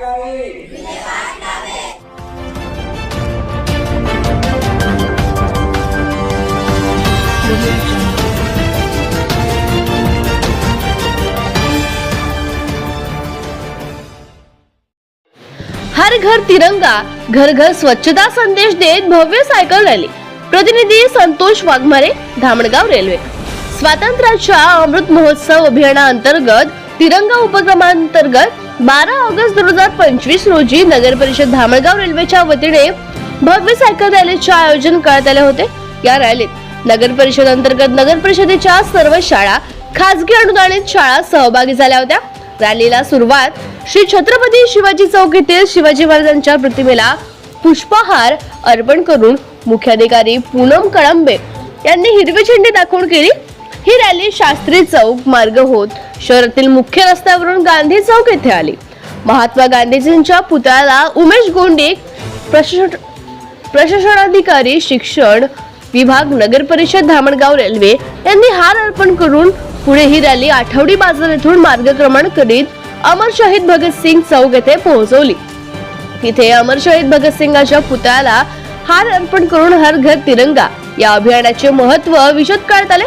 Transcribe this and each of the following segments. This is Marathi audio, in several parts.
लावे हर घर तिरंगा घर घर स्वच्छता संदेश देत भव्य सायकल रॅली. प्रतिनिधी संतोष वाघमारे धामणगाव रेल्वे. स्वातंत्र्याच्या अमृत महोत्सव अभियाना अंतर्गत तिरंगा उपक्रमांतर्गत बारा ऑगस्ट दोन हजार पंचवीस रोजी नगर परिषद धामणगाव रेल्वेच्या वतीने भव्य सायकल रॅलीचे आयोजन करण्यात आले होते. या रॅलीत नगर परिषद अंतर्गत नगर परिषदेच्या सर्व शाळा खासगी अनुदानित शाळा सहभागी झाल्या होत्या. रॅलीला सुरुवात श्री छत्रपती शिवाजी चौक येथील शिवाजी महाराजांच्या प्रतिमेला पुष्पहार अर्पण करून मुख्याधिकारी पूनम कळंबे यांनी हिरवी झेंडी दाखवून केली. ही रॅली शास्त्री चौक मार्ग होत शहरातील मुख्य रस्त्यावरून गांधी चौक येथे आली. महात्मा गांधीजींच्या पुतळ्याला उमेश गोंडे प्रशासन प्रशासनाधिकारी शिक्षण विभाग नगर परिषद धामणगाव रेल्वे यांनी हार अर्पण करून पुढे ही रॅली आठवडी बाजार येथून मार्गक्रमण करीत अमर शहीद भगतसिंग चौक येथे पोहोचवली. तिथे अमर शहीद भगतसिंगाच्या पुतळ्याला हार अर्पण करून हर घर तिरंगा. या अभियानाचे महत्त्व विशद करण्यात आले.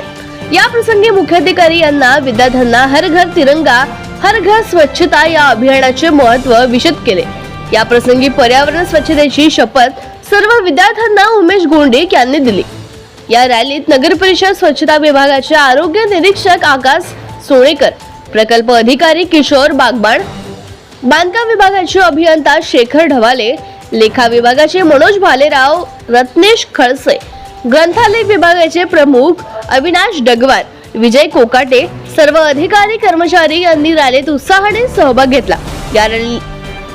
या प्रसंगी मुख्याधिकारी यांना विद्यार्थ्यांना हर घर तिरंगा हर घर स्वच्छता या अभियानाचे महत्त्व विशद केले. या प्रसंगी पर्यावरण स्वच्छतेची शपथ सर्व विद्यार्थ्यांना उमेश गोंडे यांनी दिली. या रॅलीत नगर परिषद स्वच्छता विभागाचे आरोग्य निरीक्षक आकाश सोळेकर प्रकल्प अधिकारी किशोर बागबाण बांधकाम विभागाचे अभियंता शेखर ढवाले लेखा विभागाचे मनोज भालेराव रत्नेश खळसे ग्रंथालय विभागाचे प्रमुख अविनाश डगवार विजय कोकाटे सर्व अधिकारी कर्मचारी यांनी रॅलीत उत्साहाने सहभाग घेतला. या रॅली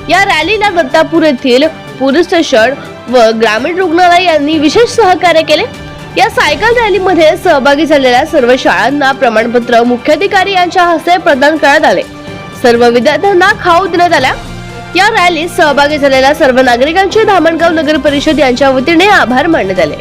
या रॅलीला दत्तापूर येथील पोलीस स्टेशन व ग्रामीण रुग्णालय यांनी विशेष सहकार्य केले. या सायकल रॅलीमध्ये सहभागी झालेल्या सर्व शाळांना प्रमाणपत्र मुख्याधिकारी यांच्या हस्ते प्रदान करण्यात आले. सर्व विद्यार्थ्यांना खाऊ देण्यात आल्या. या रॅलीत सहभागी झालेल्या सर्व नागरिकांचे धामणगाव नगर परिषद यांच्या वतीने आभार मानण्यात आले.